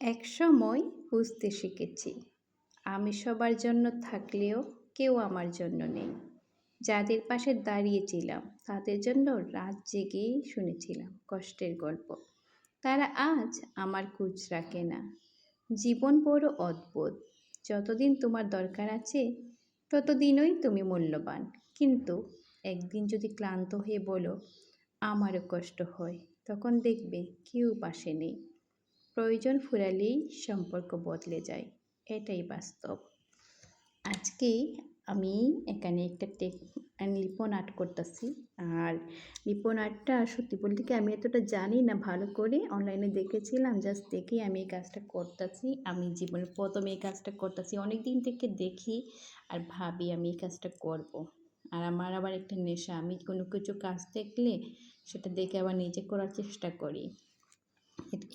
একসময় বুঝতে শিখেছি, আমি সবার জন্য থাকলেও কেউ আমার জন্য নেই। যাদের পাশে দাঁড়িয়েছিলাম, তাদের জন্য রাত জেগেই শুনেছিলাম কষ্টের গল্প। তারা আজ আমার খোঁজ রাখে না। জীবন বড় অদ্ভুত। যতদিন তোমার দরকার আছে, ততদিনই তুমি মূল্যবান। কিন্তু একদিন যদি ক্লান্ত হয়ে বলো, আমারও কষ্ট হয়, তখন দেখবে কেউ পাশে নেই। প্রয়োজন ফুরালেই সম্পর্ক বদলে যায়। এটাই বাস্তব। আজকে আমি এখানে একটা টেক লিপন আর্ট করতেছি। আর লিপন আর্টটা সত্যি বলতে কি আমি এতটা জানি না, ভালো করে অনলাইনে দেখেছিলাম, জাস্ট দেখেই আমি এই কাজটা করতেছি। আমি জীবনে প্রথম এই কাজটা করতেছি অনেক দিন থেকে দেখি আর ভাবি আমি এই কাজটা করব। আর আমার আবার একটা নেশা, আমি কোনো কিছু কাজ দেখলে সেটা দেখে আবার নিজে করার চেষ্টা করি।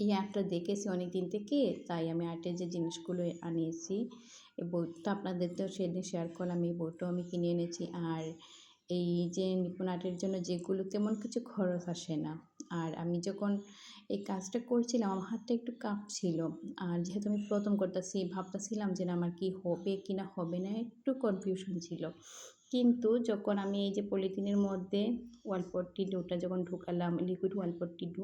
এই অ্যাপটা দেখেছি অনেক দিন থেকে, তাই আমি আর্টের যে জিনিসগুলো আনিয়েছি, এই বইটা আপনাদের তো সেদিন শেয়ার করলাম, এই বইটাও আমি কিনে এনেছি। আর এই যে নিপুণ আর্টের জন্য যেগুলো তেমন কিছু খরচ আসে না। আর আমি যখন এই কাজটা করছিলাম, আমার হাতটা একটু কাঁপছিল। আর যেহেতু আমি প্রথম করতেছি ভাবতেছিলাম যে না, আমার কি হবে কি না হবে না, একটু কনফিউশন ছিল। কিন্তু যখন আমি এই যে পলিথিনের মধ্যে ওয়ালপট্টি ডুটা যখন ঢুকালাম লিকুইড ওয়ালপট্টি ডু,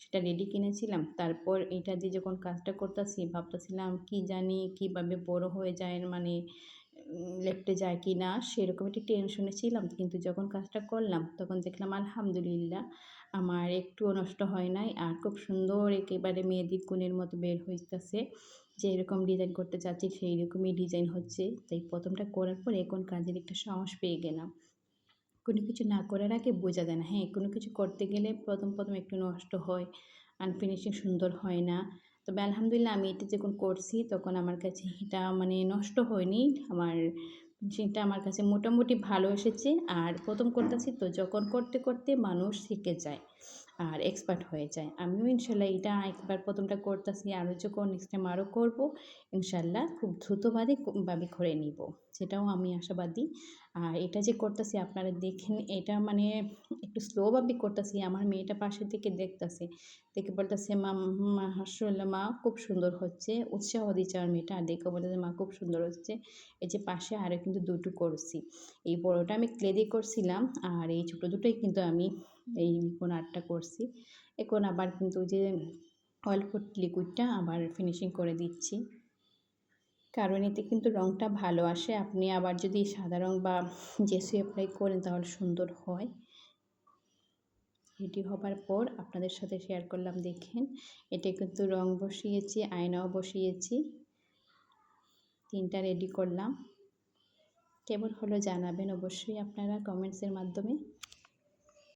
সেটা রেডি কিনেছিলাম। তারপর এটা দিয়ে যখন কাজটা করতেছি ভাবতেছিলাম কি জানি কীভাবে বড় হয়ে যায় মানে লেপটে যায় কি না, সেরকম একটি টেনশনে ছিলাম। কিন্তু যখন কাজটা করলাম, তখন দেখলাম, আলহামদুলিল্লাহ, আমার একটুও নষ্ট হয় নাই। আর খুব সুন্দর একেবারে মেয়েদির কোণের মতো বের হইতেছে। যে এরকম ডিজাইন করতে চাচ্ছি সেই রকমই ডিজাইন হচ্ছে। তাই প্রথমটা করার পর এখন কাজের একটা সাহস পেয়ে গেলাম। কোনো কিছু না করার আগে বোঝা যায় না হ্যাঁ কোনো কিছু করতে গেলে প্রথম প্রথম একটু নষ্ট হয় আনফিনিশিং সুন্দর হয় না। তবে আলহামদুলিল্লাহ আমি এটা যখন করছি তখন আমার কাছে এটা মানে নষ্ট হয়নি। আমার সেটা আমার কাছে মোটামুটি ভালো এসেছে। আর প্রথম করতেছি তো যখন করতে করতে মানুষ শিখে যায় আর এক্সপার্ট হয়ে যায়। আমিও ইনশাল্লাহ এটা একবার প্রথমটা করতেছি। আরও যখন নেক্সট টাইম আরও করব, ইনশাল্লাহ খুব দ্রুতভাবে ভাবে করে নিব। সেটাও আমি আশাবাদী। আর এটা যে করতেছি আপনারা দেখেন, এটা মানে একটু স্লোভাবে করতেছি। আমার মেয়েটা পাশের দিকে দেখতেছে। দেখে বলতেছে, মা মাসাল্লাহ মা, খুব সুন্দর হচ্ছে। উৎসাহ দিচ্ছে আমার মেয়েটা। আর দেখে বলতেছে, মা, খুব সুন্দর হচ্ছে। এই যে পাশে আরও কিন্তু দুটো করছি। এই বড়োটা আমি ক্লে দিয়ে করছিলাম। আর এই ছোটো দুটোই কিন্তু আমি এই লিপন আর্টটা করছি। এখন আবার কিন্তু যে ফুড লিকুইডটা আবার ফিনিশিং করে দিচ্ছি। কারণ এতে কিন্তু রঙটা ভালো আসে। আপনি আবার যদি সাদা রঙ বা জেসি অ্যাপ্লাই করেন তাহলে সুন্দর হয়। রেডি হবার পর আপনাদের সাথে শেয়ার করলাম, দেখেন। এটা কিন্তু রং বসিয়েছি, আয়নাও বসিয়েছি। তিনটা রেডি করলাম। কেমন হলো জানাবেন অবশ্যই আপনারা কমেন্টসের মাধ্যমে।